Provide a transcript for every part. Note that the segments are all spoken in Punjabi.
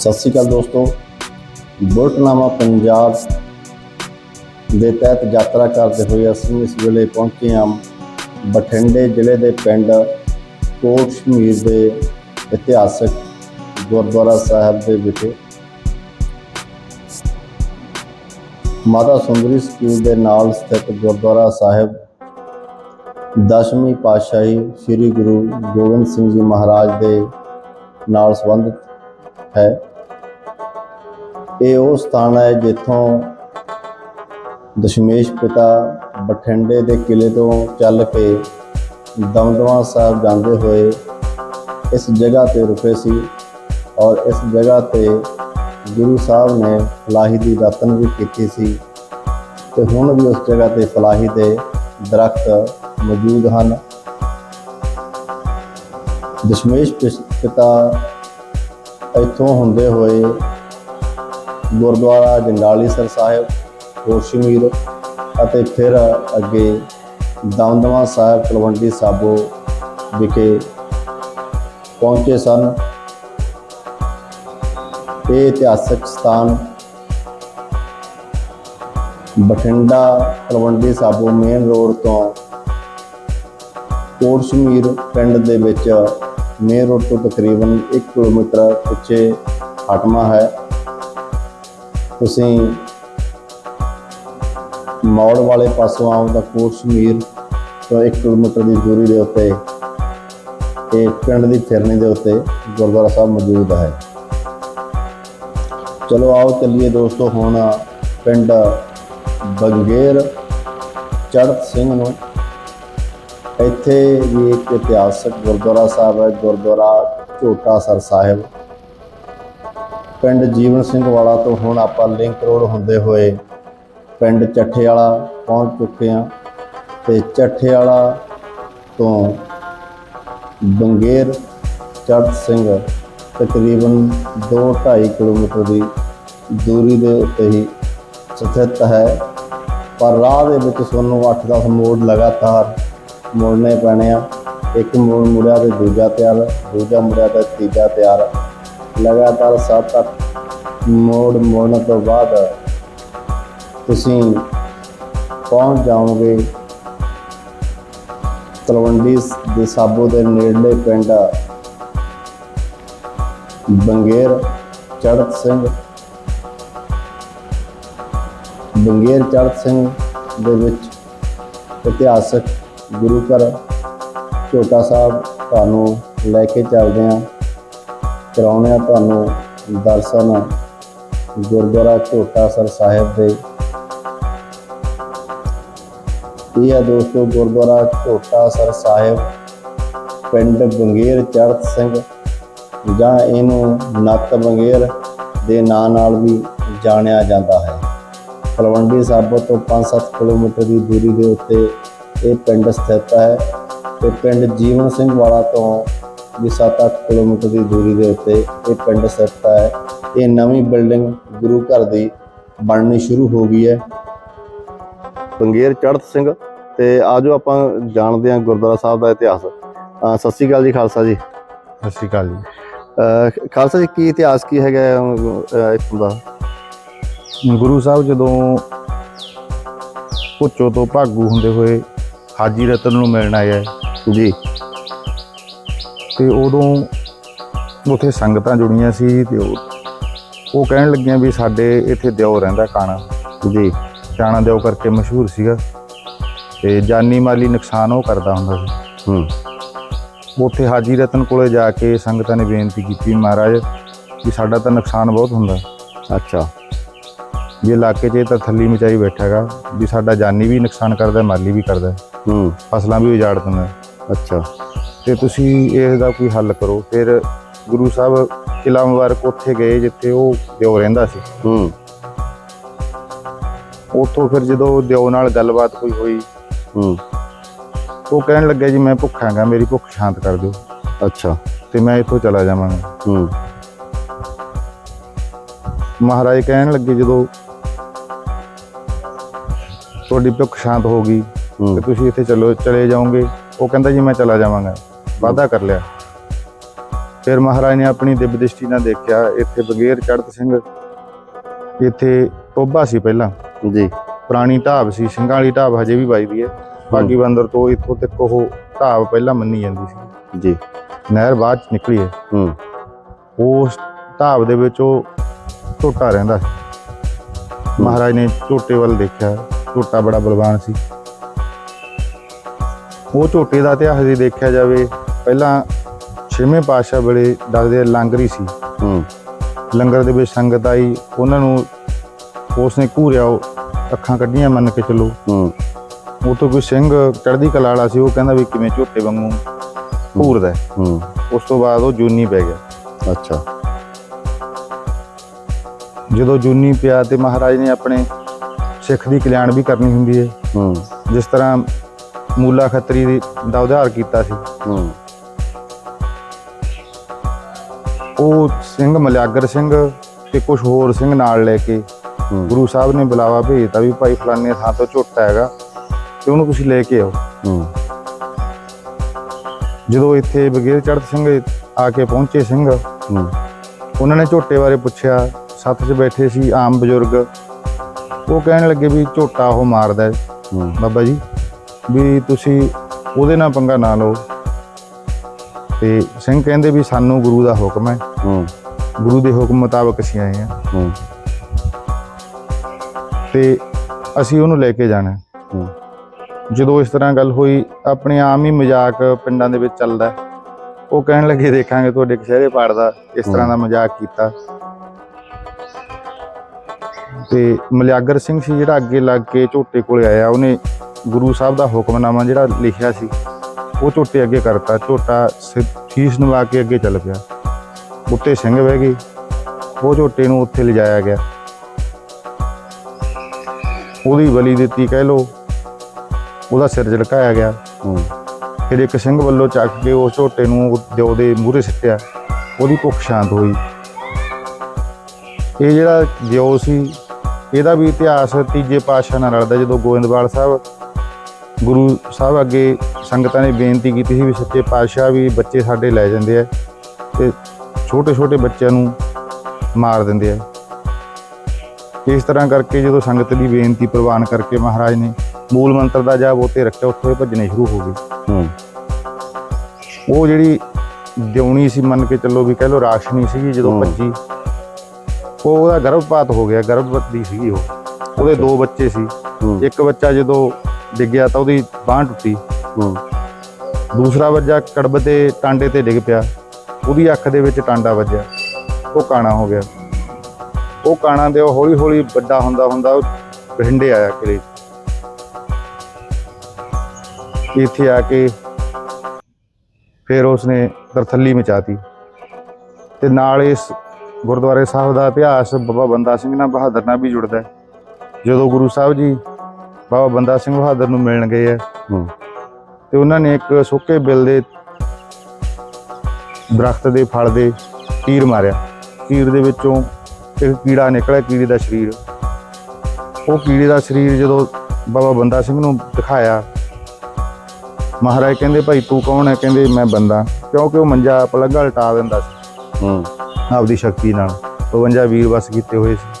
ਸਤਿ ਸ਼੍ਰੀ ਅਕਾਲ ਦੋਸਤੋ। ਬੁਲਟਨਾਮਾ ਪੰਜਾਬ ਦੇ ਤਹਿਤ ਯਾਤਰਾ ਕਰਦੇ ਹੋਏ ਅਸੀਂ ਇਸ ਵੇਲੇ ਪਹੁੰਚੇ ਹਾਂ ਬਠਿੰਡੇ ਜ਼ਿਲ੍ਹੇ ਦੇ ਪਿੰਡ ਕੋਟ ਸ਼ਮੀਰ ਦੇ ਇਤਿਹਾਸਕ ਗੁਰਦੁਆਰਾ ਸਾਹਿਬ ਦੇ ਵਿਖੇ। ਮਾਤਾ ਸੁੰਦਰੀ ਸਕੂਲ ਦੇ ਨਾਲ ਸਥਿਤ ਗੁਰਦੁਆਰਾ ਸਾਹਿਬ। ਦਸਵੀਂ ਪਾਤਸ਼ਾਹੀ ਸ੍ਰੀ ਗੁਰੂ ਗੋਬਿੰਦ ਸਿੰਘ ਜੀ ਮਹਾਰਾਜ ਦੇ ਨਾਲ ਸੰਬੰਧਿਤ ਹੈ। ਇਹ ਉਹ ਸਥਾਨ ਹੈ ਜਿੱਥੋਂ ਦਸ਼ਮੇਸ਼ ਪਿਤਾ ਬਠਿੰਡੇ ਦੇ ਕਿਲੇ ਤੋਂ ਚੱਲ ਕੇ ਦਮਦਮਾ ਸਾਹਿਬ ਜਾਂਦੇ ਹੋਏ ਇਸ ਜਗ੍ਹਾ ਤੇ ਰੁਕੇ ਸੀ ਔਰ ਇਸ ਜਗ੍ਹਾ ਤੇ ਗੁਰੂ ਸਾਹਿਬ ਨੇ ਫਲਾਹੀ ਦੀ ਰਤਨ ਵੀ ਕੀਤੀ ਸੀ ਤੇ ਹੁਣ ਵੀ ਉਸ ਜਗ੍ਹਾ ਤੇ ਫਲਾਹੀ ਦੇ ਦਰਖਤ ਮੌਜੂਦ ਹਨ। ਦਸ਼ਮੇਸ਼ ਪਿਸ- ਪਿਤਾ ਇੱਥੋਂ ਹੁੰਦੇ ਹੋਏ ਗੁਰਦੁਆਰਾ ਜੰਡਾਲੀਸਰ ਸਾਹਿਬ ਕੋਸ਼ਮੀਰ ਅਤੇ ਫਿਰ ਅੱਗੇ ਦਮਦਮਾ ਸਾਹਿਬ, ਤਲਵੰਡੀ ਸਾਬੋ ਵਿਖੇ ਪਹੁੰਚੇ ਸਨ। ਇਹ ਇਤਿਹਾਸਕ ਸਥਾਨ ਬਠਿੰਡਾ ਤਲਵੰਡੀ ਸਾਬੋ ਮੇਨ ਰੋਡ ਤੋਂ ਕੋਟਸ਼ਮੀਰ ਪਿੰਡ ਦੇ ਵਿੱਚ ਮੇਨ ਰੋਡ ਤੋਂ ਤਕਰੀਬਨ 1 ਕਿਲੋਮੀਟਰ ਪਿੱਛੇ ਹਟਮਾ ਹੈ। ਤੁਸੀਂ ਮੌੜ ਵਾਲੇ ਪਾਸੋਂ ਆਓ ਤਾਂ ਕੋਟਸ਼ਮੀਰ ਤੋਂ 1 ਕਿਲੋਮੀਟਰ ਦੀ ਦੂਰੀ ਦੇ ਉੱਤੇ ਇਹ ਪਿੰਡ ਦੀ ਫਿਰਨੀ ਦੇ ਉੱਤੇ ਗੁਰਦੁਆਰਾ ਸਾਹਿਬ ਮੌਜੂਦ ਹੈ। ਚਲੋ ਆਓ ਚੱਲੀਏ ਦੋਸਤੋ, ਹੁਣ ਪਿੰਡ ਬੰਗੇਰ ਚੜਤ ਸਿੰਘ ਨੂੰ। ਇੱਥੇ ਵੀ ਇੱਕ ਇਤਿਹਾਸਕ ਗੁਰਦੁਆਰਾ ਸਾਹਿਬ ਹੈ, ਗੁਰਦੁਆਰਾ ਝੋਟਾ ਸਰ ਸਾਹਿਬ। ਪਿੰਡ ਜੀਵਨ ਸਿੰਘ ਵਾਲਾ ਤੋਂ ਹੁਣ ਆਪਾਂ ਲਿੰਕ ਰੋਡ ਹੁੰਦੇ ਹੋਏ ਪਿੰਡ ਚੱਠੇ ਵਾਲਾ ਪਹੁੰਚ ਚੁੱਕੇ ਹਾਂ ਤੇ ਚੱਠੇ ਵਾਲਾ ਤੋਂ ਬੰਗੇਰ ਚੜਤ ਸਿੰਘ ਤਕਰੀਬਨ 2.5 ਕਿਲੋਮੀਟਰ ਦੀ ਦੂਰੀ ਦੇ ਉੱਤੇ ਹੀ ਸਥਿਤ ਹੈ। ਪਰ ਰਾਹ ਦੇ ਵਿੱਚ ਤੁਹਾਨੂੰ 8-10 ਮੋੜ ਲਗਾਤਾਰ ਮੁੜਨੇ ਪੈਣੇ ਆ। ਇੱਕ ਮੋੜ ਮੁੜਿਆ ਤੇ ਦੂਜਾ ਤਿਆਰ, ਦੂਜਾ ਮੁੜਿਆ ਤੇ ਤੀਜਾ ਤਿਆਰ। ਲਗਾਤਾਰ 7-8 ਮੋੜ ਮੋੜਨ ਤੋਂ ਬਾਅਦ ਤੁਸੀਂ ਪਹੁੰਚ ਜਾਓਗੇ ਤਲਵੰਡੀ ਦੇ ਸਾਬੋ ਦੇ ਨੇੜਲੇ ਪਿੰਡ ਬੰਗੇਰ ਚੜਤ ਸਿੰਘ। ਬੰਗੇਰ ਚੜਤ ਸਿੰਘ ਦੇ ਵਿੱਚ ਇਤਿਹਾਸਕ ਗੁਰੂ ਘਰ ਝੋਟਾ ਸਾਹਿਬ ਤੁਹਾਨੂੰ ਲੈ ਕੇ ਚੱਲਦੇ ਹਾਂ। ਕਰਾਉਣੇ ਆ ਤੁਹਾਨੂੰ ਦਰਸ਼ਨ ਗੁਰਦੁਆਰਾ ਝੋਟਾ ਸਰ ਸਾਹਿਬ ਦੇ। ਇਹ ਹੈ ਦੋਸਤੋ ਗੁਰਦੁਆਰਾ ਝੋਟਾ ਸਰ ਸਾਹਿਬ, ਪਿੰਡ ਬੰਗੇਰ ਚੜਤ ਸਿੰਘ। ਜਾਂ ਇਹਨੂੰ ਨੱਤ ਬੰਗੇਰ ਦੇ ਨਾਂ ਨਾਲ ਵੀ ਜਾਣਿਆ ਜਾਂਦਾ ਹੈ। ਤਲਵੰਡੀ ਸਾਬੋ ਤੋਂ 5-7 ਕਿਲੋਮੀਟਰ ਦੀ ਦੂਰੀ ਦੇ ਉੱਤੇ ਇਹ ਪਿੰਡ ਸਥਿਤ ਹੈ। ਤੇ ਪਿੰਡ ਜੀਵਨ ਸਿੰਘ ਵਾਲਾ ਤੋਂ ਵੀ 7-8 ਕਿਲੋਮੀਟਰ ਦੀ ਦੂਰੀ ਦੇ ਉੱਤੇ ਇਹ ਪਿੰਡ ਸਥਿਤ ਹੈ। ਇਹ ਨਵੀਂ ਬਿਲਡਿੰਗ ਗੁਰੂ ਘਰ ਦੀ ਬਣਨੀ ਸ਼ੁਰੂ ਹੋ ਗਈ ਹੈ। ਬੰਗੇਰ ਚੜਤ ਸਿੰਘ ਤੇ ਆਜੋ ਆਪਾਂ ਜਾਣਦੇ ਹਾਂ ਗੁਰਦੁਆਰਾ ਸਾਹਿਬ ਦਾ ਇਤਿਹਾਸ। ਸਤਿ ਸ਼੍ਰੀ ਅਕਾਲ ਜੀ ਖਾਲਸਾ ਜੀ। ਸਤਿ ਸ਼੍ਰੀ ਅਕਾਲ ਜੀ। ਖਾਲਸਾ ਜੀ ਕੀ ਇਤਿਹਾਸ ਕੀ ਹੈਗਾ ਇੱਥੋਂ ਦਾ? ਗੁਰੂ ਸਾਹਿਬ ਜਦੋਂ ਪੁੱਚੋ ਤੋਂ ਭਾਗੂ ਹੁੰਦੇ ਹੋਏ ਹਾਜੀ ਰਤਨ ਨੂੰ ਮਿਲਣ ਆਇਆ ਜੀ। ਤੇ ਉਦੋਂ ਉਥੇ ਸੰਗਤਾਂ ਜੁੜੀਆਂ ਸੀ ਤੇ ਉਹ ਉਹ ਕਹਿਣ ਲੱਗੀਆਂ ਵੀ ਸਾਡੇ ਇੱਥੇ ਦਿਓ ਰਹਿੰਦਾ ਕਾਣਾ। ਜੀ ਕਾਣਾ ਦਿਓ ਕਰਕੇ ਮਸ਼ਹੂਰ ਸੀਗਾ। ਤੇ ਜਾਨੀ ਮਾਲੀ ਨੁਕਸਾਨ ਉਹ ਕਰਦਾ ਹੁੰਦਾ ਸੀ। ਹੂੰ। ਉੱਥੇ ਹਾਜੀ ਰਤਨ ਕੋਲੇ ਜਾ ਕੇ ਸੰਗਤਾਂ ਨੇ ਬੇਨਤੀ ਕੀਤੀ ਮਹਾਰਾਜ ਵੀ ਸਾਡਾ ਤਾਂ ਨੁਕਸਾਨ ਬਹੁਤ ਹੁੰਦਾ। ਅੱਛਾ। ਜੇ ਇਲਾਕੇ 'ਚ ਇਹ ਤਾਂ ਥੱਲੀ ਮਚਾਈ ਬੈਠਾਗਾ ਵੀ ਸਾਡਾ ਜਾਨੀ ਵੀ ਨੁਕਸਾਨ ਕਰਦਾ ਮਾਲੀ ਵੀ ਕਰਦਾ। ਹੂੰ। ਫਸਲਾਂ ਵੀ ਉਜਾੜ ਦਿੰਦਾ। ਅੱਛਾ। ਤੇ ਤੁਸੀਂ ਇਸ ਦਾ ਕੋਈ ਹੱਲ ਕਰੋ। ਫਿਰ ਗੁਰੂ ਸਾਹਿਬ ਕਿਲਾ ਮੁਬਾਰਕ ਉੱਥੇ ਗਏ ਜਿੱਥੇ ਉਹ ਦਿਓ ਰਹਿੰਦਾ ਸੀ। ਹੂੰ। ਉੱਥੋਂ ਫਿਰ ਜਦੋਂ ਦਿਓ ਨਾਲ ਗੱਲਬਾਤ ਕੋਈ ਹੋਈ ਹੂੰ। ਉਹ ਕਹਿਣ ਲੱਗਿਆ ਜੀ ਮੈਂ ਭੁੱਖਾਂਗਾ ਮੇਰੀ ਭੁੱਖ ਸ਼ਾਂਤ ਕਰ ਦਿਓ। ਅੱਛਾ। ਤੇ ਮੈਂ ਇੱਥੋਂ ਚਲਾ ਜਾਵਾਂਗਾ। ਹੂੰ। ਮਹਾਰਾਜ ਕਹਿਣ ਲੱਗੇ ਜਦੋਂ ਤੁਹਾਡੀ ਭੁੱਖ ਸ਼ਾਂਤ ਹੋ ਗਈ ਤੇ ਤੁਸੀਂ ਇੱਥੇ ਚਲੋ ਚਲੇ ਜਾਓਗੇ। ਉਹ ਕਹਿੰਦਾ ਜੀ ਮੈਂ ਚਲਾ ਜਾਵਾਂਗਾ। ਵਾਅਦਾ ਕਰ ਲਿਆ। ਫਿਰ ਮਹਾਰਾਜ ਨੇ ਆਪਣੀ ਦਿਵ ਦ੍ਰਿਸ਼ਟੀ ਨਾਲ ਦੇਖਿਆ ਇੱਥੇ ਬਗੇਰ ਚੜਤ ਸਿੰਘ ਇੱਥੇ ਟੋਬਾ ਸੀ ਪਹਿਲਾਂ। ਜੀ। ਪੁਰਾਣੀ ਢਾਬ ਸੀ ਸਿੰਘਾਂ ਵਾਲੀ ਢਾਬ ਹਜੇ ਵੀ ਵੱਜਦੀ ਹੈ। ਬਾਗੀ ਬੰਦਰ ਤੋਂ ਇੱਥੋਂ ਤੱਕ ਉਹ ਢਾਬ ਪਹਿਲਾਂ ਮੰਨੀ ਜਾਂਦੀ ਸੀ। ਜੀ। ਨਹਿਰ ਬਾਅਦ ਚ ਨਿਕਲੀ ਹੈ। ਹੂੰ। ਉਸ ਢਾਬ ਦੇ ਵਿੱਚ ਉਹ ਝੋਟਾ ਰਹਿੰਦਾ ਸੀ। ਮਹਾਰਾਜ ਨੇ ਝੋਟੇ ਵੱਲ ਦੇਖਿਆ। ਝੋਟਾ ਬੜਾ ਬਲਵਾਨ ਸੀ। ਉਹ ਝੋਟੇ ਦਾ ਇਤਿਹਾਸ ਜੇ ਦੇਖਿਆ ਜਾਵੇ ਪਹਿਲਾਂ ਛੇਵੇਂ ਪਾਤਸ਼ਾਹ ਵੇਲੇ ਦੱਸਦੇ ਲੰਗਰ ਸੀ। ਹੂੰ। ਲੰਗਰ ਦੇ ਵਿੱਚ ਸੰਗਤ ਆਈ ਉਹਨਾਂ ਨੂੰ ਉਸਨੇ ਘੂਰਿਆ ਉਹ ਅੱਖਾਂ ਕੱਢੀਆਂ ਮੰਨ ਕੇ ਚੱਲੋ। ਹੂੰ। ਉਹ ਤੋਂ ਕੋਈ ਸਿੰਘ ਚੜ੍ਹਦੀ ਕਲਾ ਵਾਲਾ ਸੀ ਉਹ ਕਹਿੰਦਾ ਵੀ ਕਿਵੇਂ ਝੋਟੇ ਵਾਂਗੂ ਘੂਰਦਾ। ਹੈ। ਉਸ ਤੋਂ ਬਾਅਦ ਉਹ ਜੂਨੀ ਪੈ ਗਿਆ। ਅੱਛਾ। ਜਦੋਂ ਜੂਨੀ ਪਿਆ ਤੇ ਮਹਾਰਾਜ ਨੇ ਆਪਣੇ ਸਿੱਖ ਦੀ ਕਲਿਆਣ ਵੀ ਕਰਨੀ ਹੁੰਦੀ ਹੈ। ਹੂੰ। ਜਿਸ ਤਰ੍ਹਾਂ ਮੂਲਾ ਖੱਤਰੀ ਦੀ- ਦਾ ਉਧਾਰ ਕੀਤਾ ਸੀ। ਹੂੰ। ਉਹ ਸਿੰਘ ਮਲਿਆਗਰ ਸਿੰਘ ਤੇ ਕੁਝ ਹੋਰ ਸਿੰਘ ਨਾਲ ਲੈ ਕੇ ਗੁਰੂ ਸਾਹਿਬ ਨੇ ਬੁਲਾਵਾ ਭੇਜਤਾ ਵੀ ਭਾਈ ਫਲਾਣੇ ਥਾਂ ਤੋਂ ਝੋਟਾ ਹੈਗਾ ਤੇ ਉਹਨੂੰ ਤੁਸੀਂ ਲੈ ਕੇ ਆਓ। ਜਦੋਂ ਇੱਥੇ ਬਗੇਰ ਚੜਤ ਸਿੰਘ ਆ ਕੇ ਪਹੁੰਚੇ ਸਿੰਘ ਉਹਨਾਂ ਨੇ ਝੋਟੇ ਬਾਰੇ ਪੁੱਛਿਆ ਸੱਥ 'ਚ ਬੈਠੇ ਸੀ ਆਮ ਬਜ਼ੁਰਗ। ਉਹ ਕਹਿਣ ਲੱਗੇ ਵੀ ਝੋਟਾ ਉਹ ਮਾਰਦਾ ਹੂੰ। ਬਾਬਾ ਜੀ ਵੀ ਤੁਸੀਂ ਉਹਦੇ ਨਾਲ ਪੰਗਾ ਨਾ ਲਓ। ਤੇ ਸਿੰਘ ਕਹਿੰਦੇ ਵੀ ਸਾਨੂੰ ਗੁਰੂ ਦਾ ਹੁਕਮ ਹੈ। ਹੂੰ। ਗੁਰੂ ਦੇ ਹੁਕਮ ਮੁਤਾਬਕ ਅਸੀਂ ਆਏ ਹਾਂ। ਹੂੰ। ਤੇ ਅਸੀਂ ਉਹਨੂੰ ਲੈ ਕੇ ਜਾਣਾ। ਹੈ। ਜਦੋਂ ਇਸ ਤਰ੍ਹਾਂ ਗੱਲ ਹੋਈ ਆਪਣੇ ਆਮ ਹੀ ਮਜ਼ਾਕ ਪਿੰਡਾਂ ਦੇ ਵਿੱਚ ਚੱਲਦਾ। ਉਹ ਕਹਿਣ ਲੱਗੇ ਦੇਖਾਂਗੇ ਤੁਹਾਡੇ ਕਸ਼ਹਿਰੇ ਪਾੜ ਦਾ ਇਸ ਤਰ੍ਹਾਂ ਦਾ ਮਜ਼ਾਕ ਕੀਤਾ। ਤੇ ਮਲਿਆਗਰ ਸਿੰਘ ਸੀ ਜਿਹੜਾ ਅੱਗੇ ਲੱਗ ਕੇ ਝੋਟੇ ਕੋਲੇ ਆਇਆ। ਉਹਨੇ ਗੁਰੂ ਸਾਹਿਬ ਦਾ ਹੁਕਮਨਾਮਾ ਜਿਹੜਾ ਲਿਖਿਆ ਸੀ। ਉਹ ਝੋਟੇ ਅੱਗੇ ਕਰਤਾ ਝੋਟਾ ਸਿ- ਸ਼ੀਸ਼ ਨਵਾ ਕੇ ਅੱਗੇ ਚੱਲ ਪਿਆ। ਉੱਤੇ ਸਿੰਘ ਬਹਿ ਗਏ। ਉਹ ਝੋਟੇ ਨੂੰ ਉੱਥੇ ਲਿਜਾਇਆ ਗਿਆ। ਉਹਦੀ ਬਲੀ ਦਿੱਤੀ ਕਹਿ ਲੋ ਉਹਦਾ ਸਿਰ ਝਟਕਾਇਆ ਗਿਆ। ਹੂੰ। ਫਿਰ ਇੱਕ ਸਿੰਘ ਵੱਲੋਂ ਚੱਕ ਕੇ ਉਸ ਝੋਟੇ ਨੂੰ ਦਿਓ ਦੇ ਮੂਹਰੇ ਸਿੱਟਿਆ। ਉਹਦੀ ਭੁੱਖ ਸ਼ਾਂਤ ਹੋਈ। ਇਹ ਜਿਹੜਾ ਦਿਓ ਸੀ ਇਹਦਾ ਵੀ ਇਤਿਹਾਸ ਤੀਜੇ ਪਾਤਸ਼ਾਹ ਨਾਲ ਰਲਦਾ। ਜਦੋਂ ਗੋਇੰਦਵਾਲ ਸਾਹਿਬ ਗੁਰੂ ਸਾਹਿਬ ਅੱਗੇ ਸੰਗਤਾਂ ਨੇ ਬੇਨਤੀ ਕੀਤੀ ਸੀ ਵੀ ਸੱਚੇ ਪਾਤਸ਼ਾਹ ਵੀ ਬੱਚੇ ਸਾਡੇ ਲੈ ਜਾਂਦੇ ਆ ਤੇ ਛੋਟੇ ਛੋਟੇ ਬੱਚਿਆਂ ਨੂੰ ਮਾਰ ਦਿੰਦੇ ਆ। ਇਸ ਤਰ੍ਹਾਂ ਕਰਕੇ ਜਦੋਂ ਸੰਗਤ ਦੀ ਬੇਨਤੀ ਪ੍ਰਵਾਨ ਕਰਕੇ ਮਹਾਰਾਜ ਨੇ ਮੂਲ ਮੰਤਰ ਦਾ ਜਾਪ ਉੱਤੇ ਰੱਖਿਆ ਉੱਥੋਂ ਭੱਜਣੇ ਸ਼ੁਰੂ ਹੋ ਗਏ। ਹੂੰ। ਉਹ ਜਿਹੜੀ ਦਿਉਣੀ ਸੀ ਮੰਨ ਕੇ ਚੱਲੋ ਵੀ ਕਹਿ ਲੋ ਰਾਖਸ਼ਣੀ ਸੀਗੀ ਜਦੋਂ। ਭੱਜੀ ਉਹ ਉਹਦਾ ਗਰਭਪਾਤ ਹੋ ਗਿਆ ਗਰਭਵਤੀ ਸੀਗੀ ਉਹ। ਉਹਦੇ ਦੋ ਬੱਚੇ ਸੀ। ਇੱਕ ਬੱਚਾ ਜਦੋਂ ਡਿੱਗਿਆ ਤਾਂ ਉਹਦੀ ਬਾਂਹ ਟੁੱਟੀ। ਹੂੰ। ਦੂਸਰਾ ਬੱਚਾ ਕੜਬ ਤੇ ਟਾਂਡੇ ਤੇ ਡਿੱਗ ਪਿਆ। ਉਹਦੀ ਅੱਖ ਦੇ ਵਿੱਚ ਟਾਂਡਾ ਵੱਜਿਆ। ਉਹ ਕਾਣਾ ਹੋ ਗਿਆ। ਉਹ ਕਾਣਾ ਦੇ ਉਹ ਹੌਲੀ ਹੌਲੀ ਵੱਡਾ ਹੁੰਦਾ ਹੁੰਦਾ ਉਹ ਬਠਿੰਡੇ ਆਇਆ ਕਿਲੇ ਇੱਥੇ ਆ ਕੇ ਫਿਰ ਉਸਨੇ ਤਰਥੱਲੀ ਮਚਾਤੀ। ਤੇ ਨਾਲ ਇਸ ਗੁਰਦੁਆਰੇ ਸਾਹਿਬ ਦਾ ਅਭਿਆਸ ਬਾਬਾ ਬੰਦਾ ਸਿੰਘ ਨਾਲ ਬਹਾਦਰ ਨਾਲ ਵੀ ਜੁੜਦਾ ਜਦੋਂ ਗੁਰੂ ਸਾਹਿਬ ਜੀ ਬਾਬਾ ਬੰਦਾ ਸਿੰਘ ਬਹਾਦਰ ਨੂੰ ਮਿਲਣ ਗਏ ਆ। ਹੂੰ। ਤੇ ਉਹਨਾਂ ਨੇ ਇੱਕ ਸੁੱਕੇ ਬਿੱਲ ਦੇ ਦਰਖਤ ਦੇ ਫਲ ਦੇ ਤੀਰ ਮਾਰਿਆ। ਤੀਰ ਦੇ ਵਿੱਚੋਂ ਇੱਕ ਕੀੜਾ ਨਿਕਲਿਆ ਕੀੜੇ ਦਾ ਸਰੀਰ। ਉਹ ਕੀੜੇ ਦਾ ਸਰੀਰ ਜਦੋਂ ਬਾਬਾ ਬੰਦਾ ਸਿੰਘ ਨੂੰ ਦਿਖਾਇਆ ਮਹਾਰਾਜ ਕਹਿੰਦੇ ਭਾਈ ਤੂੰ ਕੌਣ ਹੈ? ਕਹਿੰਦੇ ਮੈਂ ਬੰਦਾ। ਕਿਉਂਕਿ ਉਹ ਮੰਜਾ ਪਲੰਘਾ ਲਟਾ ਦਿੰਦਾ ਸੀ। ਹੂੰ। ਆਪਦੀ ਸ਼ਕਤੀ ਨਾਲ। 52 ਵੀਰ ਵਸ ਕੀਤੇ ਹੋਏ ਸੀ।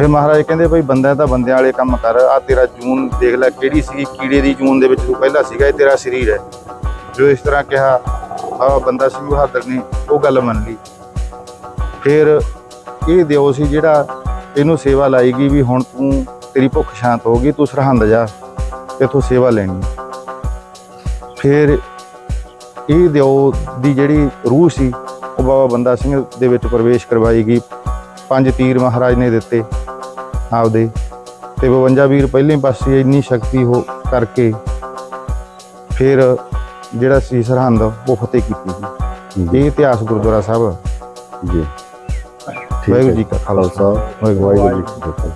ਫਿਰ ਮਹਾਰਾਜ ਕਹਿੰਦੇ ਬਈ ਬੰਦਾ ਤਾਂ ਬੰਦਿਆਂ ਵਾਲੇ ਕੰਮ ਕਰ ਆ ਤੇਰਾ ਜੂਨ ਦੇਖ ਲੈ ਕਿਹੜੀ ਸੀਗੀ, ਕੀੜੇ ਦੀ ਜੂਨ ਦੇ ਵਿੱਚ ਤੂੰ ਪਹਿਲਾਂ ਸੀਗਾ, ਇਹ ਤੇਰਾ ਸਰੀਰ ਹੈ। ਜੋ ਇਸ ਤਰ੍ਹਾਂ ਕਿਹਾ ਬਾਬਾ ਬੰਦਾ ਸਿੰਘ ਬਹਾਦਰ ਨੇ ਉਹ ਗੱਲ ਮੰਨ ਲਈ। ਫਿਰ ਇਹ ਦਿਓ ਸੀ ਜਿਹੜਾ ਇਹਨੂੰ ਸੇਵਾ ਲਾਏਗੀ ਵੀ ਹੁਣ ਤੂੰ ਤੇਰੀ ਭੁੱਖ ਸ਼ਾਂਤ ਹੋ ਗਈ, ਤੂੰ ਸਰਹੰਦ ਜਾ ਇੱਥੋਂ ਸੇਵਾ ਲੈਣੀ। ਫਿਰ ਇਹ ਦਿਓ ਦੀ ਜਿਹੜੀ ਰੂਹ ਸੀ, ਉਹ ਬਾਬਾ ਬੰਦਾ ਸਿੰਘ ਦੇ ਵਿੱਚ ਪ੍ਰਵੇਸ਼ ਕਰਵਾਈ ਗਈ ਪੰਜ ਤੀਰ ਮਹਾਰਾਜ ਨੇ ਦਿੱਤੇ। ਆਪਦੇ। ਤੇ 52 ਵੀਰ ਪਹਿਲੇ ਪਾਸੇ ਇੰਨੀ ਸ਼ਕਤੀ ਹੋ ਕਰਕੇ ਫਿਰ ਜਿਹੜਾ ਸੀ ਸਰਹੰਦ ਉਹ ਫਤਿਹ ਕੀਤੀ ਸੀ। ਜੀ। ਇਹ ਇਤਿਹਾਸ ਗੁਰਦੁਆਰਾ ਸਾਹਿਬ। ਜੀ। ਵਾਹਿਗੁਰੂ ਜੀ ਕਾ ਖਾਲਸਾ। ਖਾਲਸਾ। ਵਾਹਿਗੁਰੂ ਜੀ ਕੀ ਫਤਿਹ।